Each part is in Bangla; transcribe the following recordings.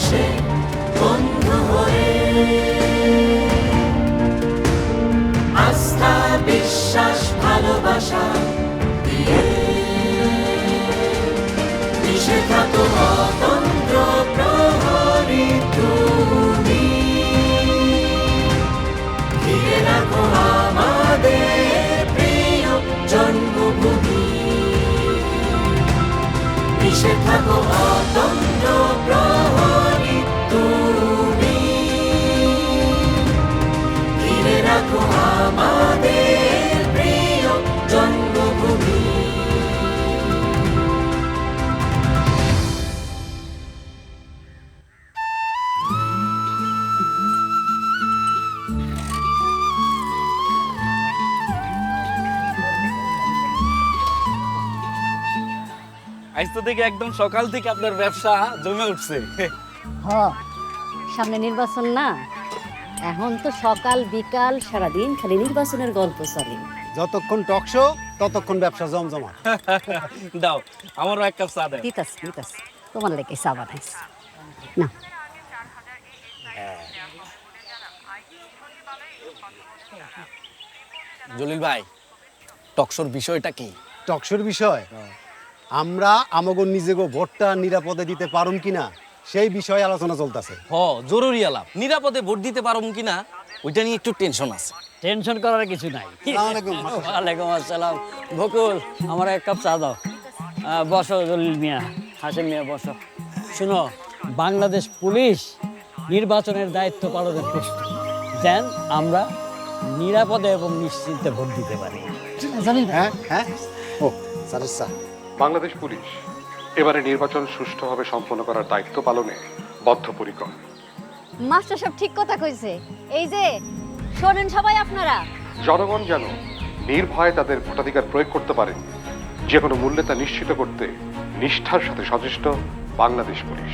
পাশে বন্ধু হয়ে আস্থা বিশ্বাস ভালোবাসা মিশে থাকো অতন্ত্র থাকো অতন্ত্র আজ তো দেখি একদম সকাল থেকে আপনার ব্যবসা জমে উঠছে। হ্যাঁ। সামনে নির্বাচন না? এখন তো সকাল বিকাল সারাদিন খালি নির্বাচনের গল্প চলে। যতক্ষণ টকশো ততক্ষণ ব্যবসা জমজমা দাও আমারও এক কাপ চা দেয় দিতাস দিতাস তোমার লেগে চা বানাইছি। না। জলিল ভাই টকশোর বিষয়টা কি? টকশোর বিষয়? আমরা আমাগো নিজেগো ভোটটা নিরাপদে দিতে পারুম কিনা সেই বিষয়ে আলোচনা চলতেছে। হ জরুরি আলাপ। নিরাপদে ভোট দিতে পারব কিনা ওইটা নিয়ে একটু টেনশন আছে। টেনশন করার কিছু নাই। ওয়ালাইকুম আসসালাম। বকুল আমার এক কাপ চা দাও। বসো জলিল মিয়া হাসিম মিয়া বসো। শুনো বাংলাদেশ পুলিশ নির্বাচনের দায়িত্ব পালনের প্রস্তুত। যেন আমরা নিরাপদে এবং নিশ্চিন্তে ভোট দিতে পারি। হ্যাঁ হ্যাঁ। ও স্যার। বাংলাদেশ পুলিশ এবারে নির্বাচন সুষ্ঠুভাবে সম্পন্ন করার দায়িত্ব পালনে বদ্ধপরিকর। মাস্টার সব ঠিক কথা কইছে। এই যে শোনেন সবাই আপনারা। জনগণ যেন নির্ভয়ে তাদের ভোটাধিকার প্রয়োগ করতে পারে যে কোনো মূল্যে তা নিশ্চিত করতে নিষ্ঠার সাথে সচেষ্ট বাংলাদেশ পুলিশ।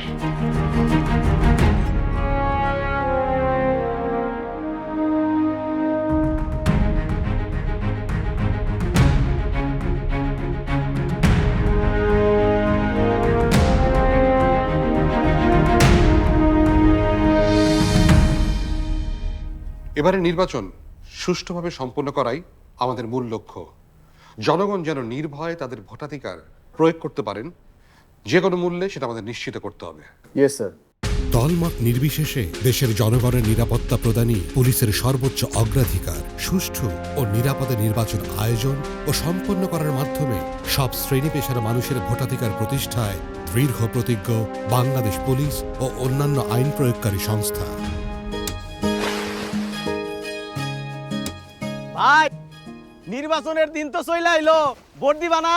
এবারে নির্বাচন সুষ্ঠুভাবে সম্পন্ন করাই আমাদের মূল লক্ষ্য। জনগণ যেন নির্ভয়ে তাদের ভোটাধিকার প্রয়োগ করতে পারেন যে কোনো মূল্যে সেটা আমাদের নিশ্চিত করতে হবে। দলমত নির্বিশেষে দেশের জনগণের নিরাপত্তা প্রদানই পুলিশের সর্বোচ্চ অগ্রাধিকার। সুষ্ঠু ও নিরাপদে নির্বাচন আয়োজন ও সম্পন্ন করার মাধ্যমে সব শ্রেণি পেশার মানুষের ভোটাধিকার প্রতিষ্ঠায় দৃঢ় প্রতিজ্ঞ বাংলাদেশ পুলিশ ও অন্যান্য আইন প্রয়োগকারী সংস্থা। ভাই নির্বাচনের দিন তো চলে আইলো। ভোট দিবা না?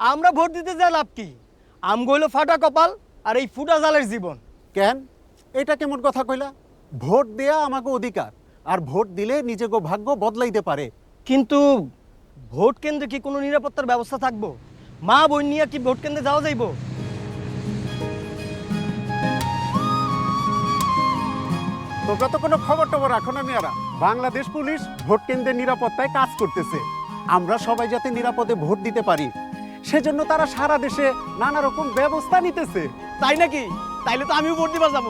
আমরা ভোট দিতে যা লাভ কি? আম গইলো ফাটা কপাল আর এই ফুটা জালের জীবন। কেন? এটা কেমন কথা কইলা? ভোট দেয়া আমাকে অধিকার আর ভোট দিলে নিজেকে ভাগ্য বদলাইতে পারে। কিন্তু ভোট কেন্দ্রে কি কোনো নিরাপত্তার ব্যবস্থা থাকব? মা বোন নিয়ে কি ভোট কেন্দ্রে যাওয়া যাইবো? তোমরা তো কোনো খবর টবর রাখো না মেয়েরা। বাংলাদেশ পুলিশ ভোট কেন্দ্রের নিরাপত্তায় কাজ করতেছে। আমরা সবাই যাতে নিরাপদে ভোট দিতে পারি। সেজন্য তারা সারা দেশে নানা রকম ব্যবস্থা নিতেছে। তাই নাকি? তাইলে তো আমিও ভোট দিবার যাব।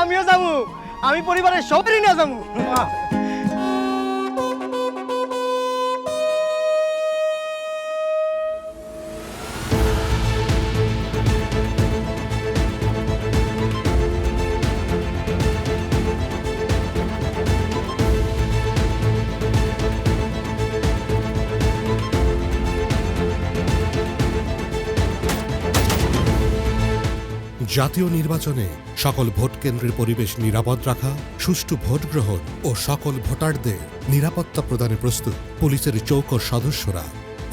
আমিও যাব। আমি পরিবারের সবারই না যাব। জাতীয় নির্বাচনে সকল ভোট কেন্দ্রের পরিবেশ নিরাপদ রাখা, সুষ্ঠু ভোট গ্রহণ ও সকল ভোটারদের নিরাপত্তা প্রদানে প্রস্তুত পুলিশের চৌকর সদস্যরা।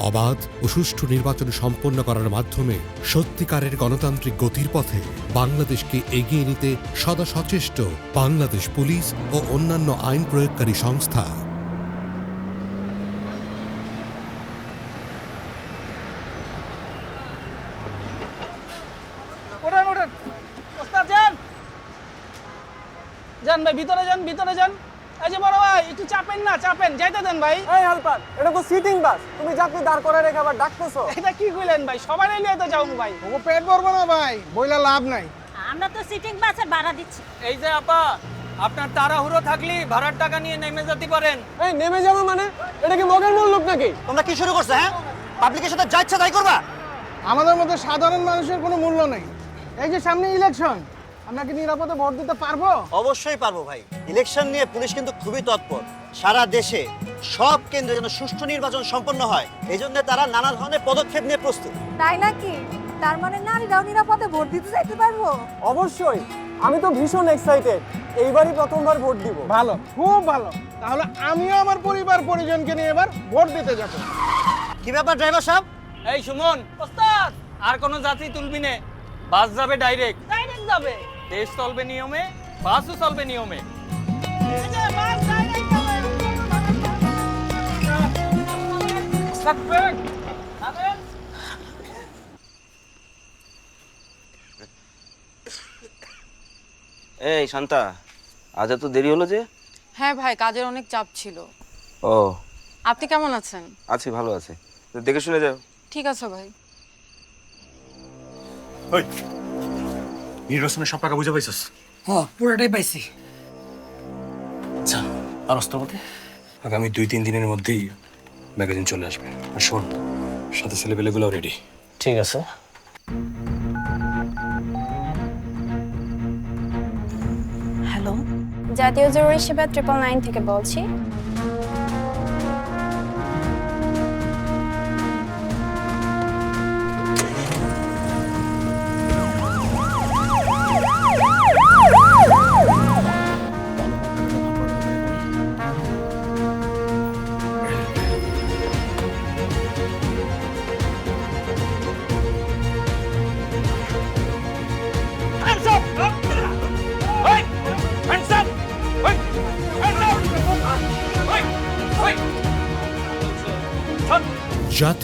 অবাধ ও সুষ্ঠু নির্বাচন সম্পন্ন করার মাধ্যমে সত্যিকারের গণতান্ত্রিক গতির পথে বাংলাদেশকে এগিয়ে নিতে সদা সচেষ্ট বাংলাদেশ পুলিশ ও অন্যান্য আইন প্রয়োগকারী সংস্থা ওরে যান ভাই ভিতরে যান ভিতরে যান। এই যে বড় ভাই একটু চাপেন না চাপেন। যাইতে দেন ভাই। এই হালপার এটা তো সিটিং বাস তুমি যাত্রী দাঁড় করে রেখে আবার ডাকতেছো। এটা কি কইলেন ভাই? সবাই নিয়ে তো যাও ভাই। ও পেট ভরবো না ভাই বইলা লাভ নাই। আমরা তো সিটিং বাসের ভাড়া দিচ্ছি। এই যে আপা আপনার তাড়াহুড়ো থাকলে ভাড়ার টাকা নিয়ে নেমে যেতে পারেন। এই নেমে যাব মানে? এটা কি মগের মূল লোক নাকি? তোমরা কি শুরু করছ হ্যাঁ? পাবলিকের সাথে যা ইচ্ছা তাই করবা। আমাদের মতো সাধারণ মানুষের কোনো মূল্য নেই। এই যে সামনে ইলেকশন আমরা কি নিরাপদে ভোট দিতে পারব? অবশ্যই পারব ভাই। ইলেকশন নিয়ে পুলিশ কিন্তু খুবই তৎপর। সারা দেশে সব কেন্দ্রে যেন সুষ্ঠু নির্বাচন সম্পন্ন হয় এই জন্য তারা নানা ধরনের পদক্ষেপ নিয়ে প্রস্তুত। তাই নাকি? তার মানে নারীরাও নিরাপদে ভোট দিতে যাইতে পারব? অবশ্যই। আমি তো ভীষণ এক্সাইটেড এইবারই প্রথমবার ভোট দিব। ভালো খুব ভালো। তাহলে আমিও আমার পরিবার পরিজনকে নিয়ে এবার ভোট দিতে যাব। কি ব্যাপার ড্রাইভার সাহেব? এই সুমন ওস্তাদ আর কোনো যাত্রী তুলবি নে। বাস যাবে ডাইরেক্ট। ডাইরেক্ট যাবে। দেশ চলবে নিয়মে বাসও চলবে নিয়মে। এই শান্তা আজ এত দেরি হলো যে? হ্যাঁ ভাই কাজের অনেক চাপ ছিল। ও। আপনি কেমন আছেন? আছি ভালো আছে। দেখে শুনে যাও। ঠিক আছে ভাই। নির্বাচনের সব টাকা বুঝে পাইছস? হ্যাঁ পুরোটাই পাইছি। আচ্ছা আর অস্ত্রপতি আগামী দুই তিন দিনের মধ্যেই ম্যাগাজিন চলে আসবে। আর শোন সাথে ছেলেপেলেগুলো রেডি ঠিক আছে। হ্যালো। জাতীয় জরুরি সেবা ট্রিপল নাইন থেকে বলছি।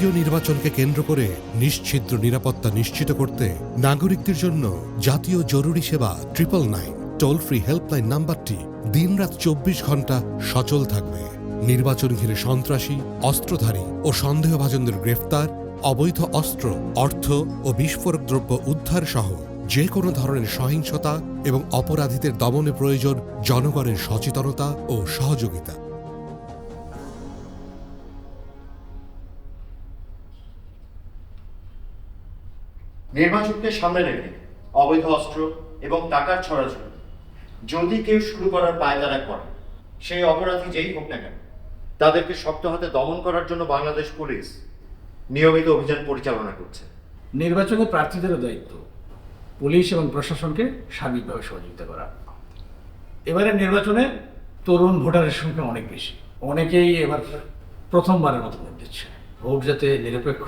জাতীয় নির্বাচনকে কেন্দ্র করে নিশ্ছিদ্র নিরাপত্তা নিশ্চিত করতে নাগরিকদের জন্য জাতীয় জরুরি সেবা triple nine toll free helpline নাম্বারটি দিনরাত চব্বিশ ঘণ্টা সচল থাকবে। নির্বাচন ঘিরে সন্ত্রাসী, অস্ত্রধারী ও সন্দেহভাজনদের গ্রেফতার, অবৈধ অস্ত্র, অর্থ ও বিস্ফোরক দ্রব্য উদ্ধার সহ যে কোনো ধরনের সহিংসতা এবং অপরাধীদের দমনে প্রয়োজন জনগণের সচেতনতা ও সহযোগিতা। নির্বাচনকে সামনে রেখে অবৈধ অস্ত্র এবং টাকার ছড়াছড়ি। যদি কেউ শুরু করার পায়তারা করে, সেই অপরাধী যেই হোক না কেন, তাদেরকে শক্ত হাতে দমন করার জন্য বাংলাদেশ পুলিশ নিয়মিত অভিযান পরিচালনা করছে। নির্বাচনে প্রার্থীদেরও দায়িত্ব, পুলিশ এবং প্রশাসনকে সার্বিকভাবে সহযোগিতা করা। এবারে নির্বাচনে তরুণ ভোটারের সংখ্যা অনেক বেশি। অনেকেই এবার প্রথমবারের মতো ভোট দিচ্ছে। ভোট যাতে নিরপেক্ষ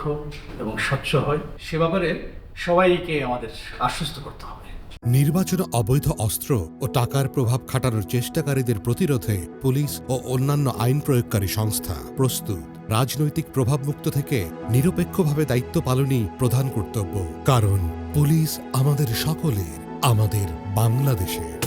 এবং স্বচ্ছ হয়, সে ব্যাপারে সবাইকে আমাদের আশ্বস্ত করতে হবে। নির্বাচনে অবৈধ অস্ত্র ও টাকার প্রভাব খাটানোর চেষ্টাকারীদের প্রতিরোধে পুলিশ ও অন্যান্য আইন প্রয়োগকারী সংস্থা প্রস্তুত। রাজনৈতিক প্রভাবমুক্ত থেকে নিরপেক্ষভাবে দায়িত্ব পালনই প্রধান কর্তব্য। কারণ পুলিশ আমাদের সকলের, আমাদের বাংলাদেশের।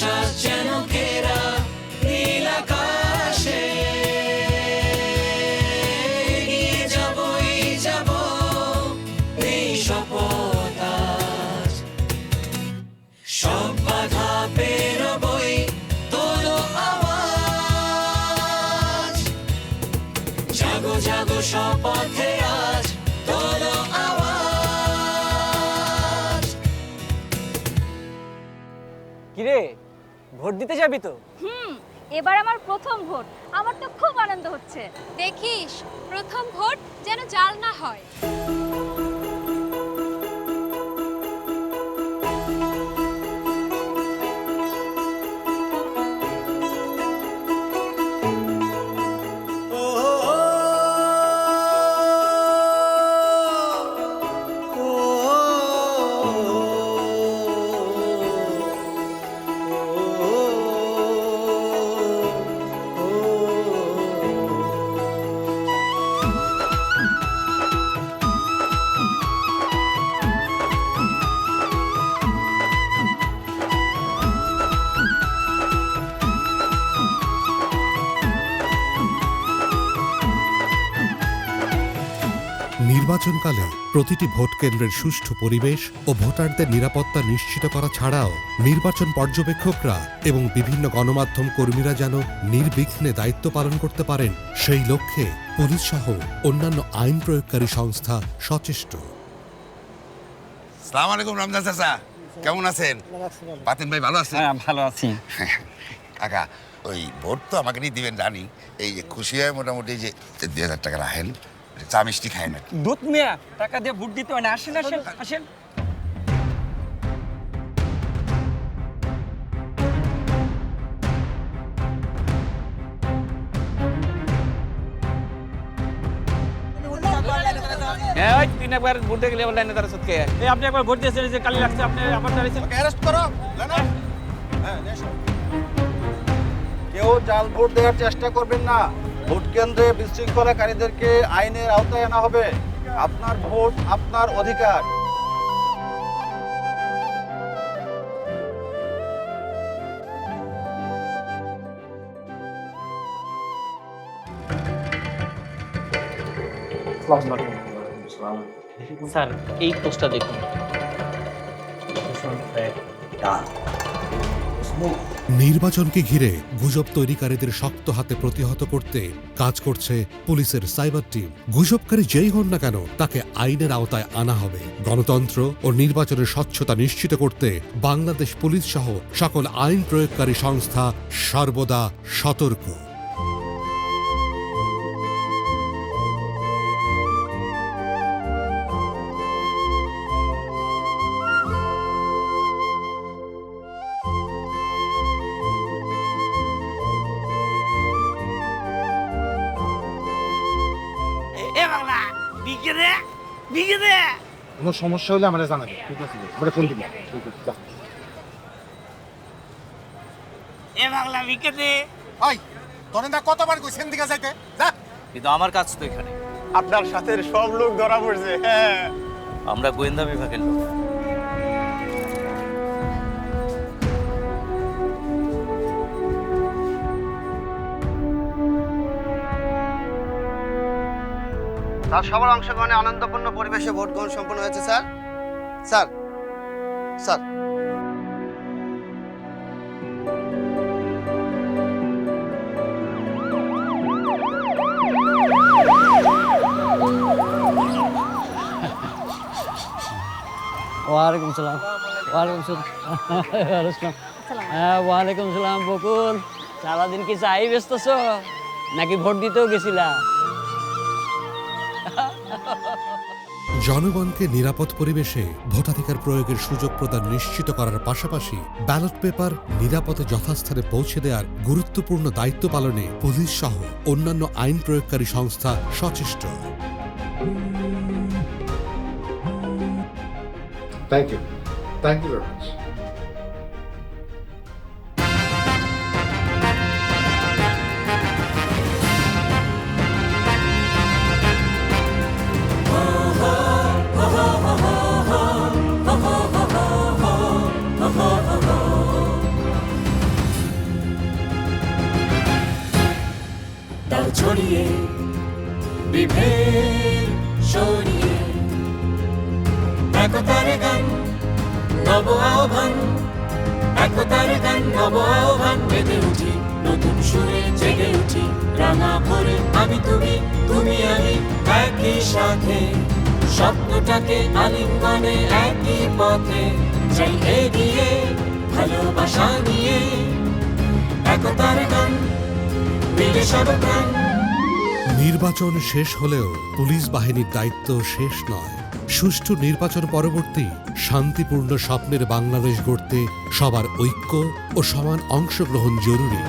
সাজ যেন কেরা নীল আকাশে। এগিয়ে যাবই যাব, এই শপথ। সব বাধা পেরোবই তোলো আওয়াজ। জাগো জাগো শপথে আজ, তোলো আওয়াজ। কিরে? ভোট দিতে যাবি তো? হুম, এবার আমার প্রথম ভোট। আমার তো খুব আনন্দ হচ্ছে। দেখিস, প্রথম ভোট যেন জাল না হয়। নির্বাচনকালে প্রতিটি ভোট কেন্দ্রের সুষ্ঠু পরিবেশ ও ভোটারদের নিরাপত্তা নিশ্চিত করা ছাড়াও নির্বাচন পর্যবেক্ষকরা এবং বিভিন্ন গণমাধ্যম কর্মীরা যেন নির্বিঘ্নে দায়িত্ব পালন করতে পারেন সেই লক্ষ্যে পুলিশ সহ অন্যান্য আইন প্রয়োগকারী সংস্থা সচেষ্ট। সালাম আলাইকুম রমজান চাচা কেমন আছেন? পাতেন ভাই ভালো আছেন? হ্যাঁ ভালো আছি। কাকা ওই ভোট তো আমাকে নিয়ে দিবেন জানি। এই যে খুশি হয় মোটামুটি যে দুই হাজার টাকা রাখেন চা মিষ্টি খায় না দুধ মিয়া টাকা দিয়ে ভোট দিতে হয় না আসেন আসেন আসেন হ্যাঁ তিন একবার ভোট দিয়ে গেলে লাইনে সত্যি এই আপনি একবার ভোট দিয়েছেন যে কালি লাগছে আপনি আবার দাঁড়িয়েছেন অ্যারেস্ট করো। কেউ জাল ভোট দেওয়ার চেষ্টা করবেন না। ভোট কেন্দ্রে বিশৃঙ্খলাকারীদেরকে আইনের আওতায় আনা হবে। আপনার ভোট আপনার অধিকার। স্যার এই পোস্টটা দেখুন। নির্বাচনকে ঘিরে গুজব তৈরিকারীদের শক্ত হাতে প্রতিহত করতে কাজ করছে পুলিশের সাইবার টিম। গুজবকারী যেই হন না কেন, তাকে আইনের আওতায় আনা হবে। গণতন্ত্র ও নির্বাচনের স্বচ্ছতা নিশ্চিত করতে বাংলাদেশ পুলিশ সহ সকল আইন প্রয়োগকারী সংস্থা সর্বদা সতর্ক। দে। কোনো সমস্যা হলে আমরা জানাবে। ঠিক আছে আমরা ফোন দিলাম এ বাংলা বিকে দে। ওই তোরে না কতবার কইছেন দিকে যাইতে? যা। কিন্তু আমার কাজ তো এখানে। আপনার সাথে সব লোক ধরা পড়ছে হ্যাঁ। আমরা গোয়েন্দা বিভাগের লোক। সবার অংশগ্রহণে আনন্দপূর্ণ পরিবেশে ভোট গ্রহণ সম্পন্ন হয়েছে, স্যার। Sir sir. ওয়ালাইকুম সালাম। ওয়ালাইকুম সালাম। হ্যাঁ ওয়ালাইকুম সালাম, বকুল। সারাদিন কি চাই ব্যস্তছ নাকি ভোট দিতেও গেছিলা? জনগণকে নিরাপদ পরিবেশে ভোটাধিকার প্রয়োগের সুযোগ প্রদান নিশ্চিত করার পাশাপাশি ব্যালট পেপার নিরাপদে যথাস্থানে পৌঁছে দেওয়ার গুরুত্বপূর্ণ দায়িত্ব পালনে পুলিশ সহ অন্যান্য আইন প্রয়োগকারী সংস্থা সচেষ্ট। Thank you thank you very much সরিয়ে একতার গান, নব আহ্বান। একতার গান, নব আহ্বান বেঁধে উঠি। নতুন সুরে জেগে উঠি। রাঙা ভরে আমি তুমি তুমি আমি একই সাথে। স্বপ্নটাকে আলিঙ্গনে একই পথে। যাই এগিয়ে, ভালোবাসা নিয়ে। একতার গান, মিলে সব প্রাণ। নির্বাচন শেষ হলেও পুলিশ বাহিনীর দায়িত্ব শেষ নয়। সুষ্ঠু নির্বাচন পরবর্তী শান্তিপূর্ণ স্বপ্নের বাংলাদেশ গড়তে সবার ঐক্য ও সমান অংশগ্রহণ জরুরি।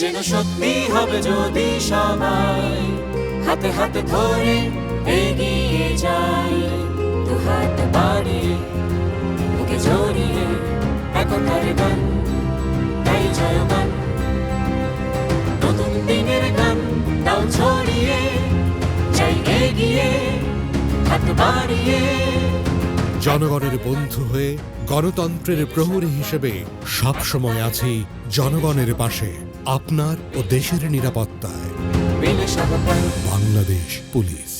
যেন সত্যি হবে যদি সবাই হাতে হাতে ধরে এগিয়ে যাই। দু হাত বাড়িয়ে বুকে জড়িয়ে একতার গান, তাই জয় গান নতুন দিনের গান দাও ছড়িয়ে যাই এগিয়ে, হাত বাড়িয়ে। জনগণের বন্ধু হয়ে গণতন্ত্রের প্রহরী হিসেবে সবসময় আছি জনগণের পাশে, আপনার ও দেশের নিরাপত্তায়। বাংলাদেশ পুলিশ।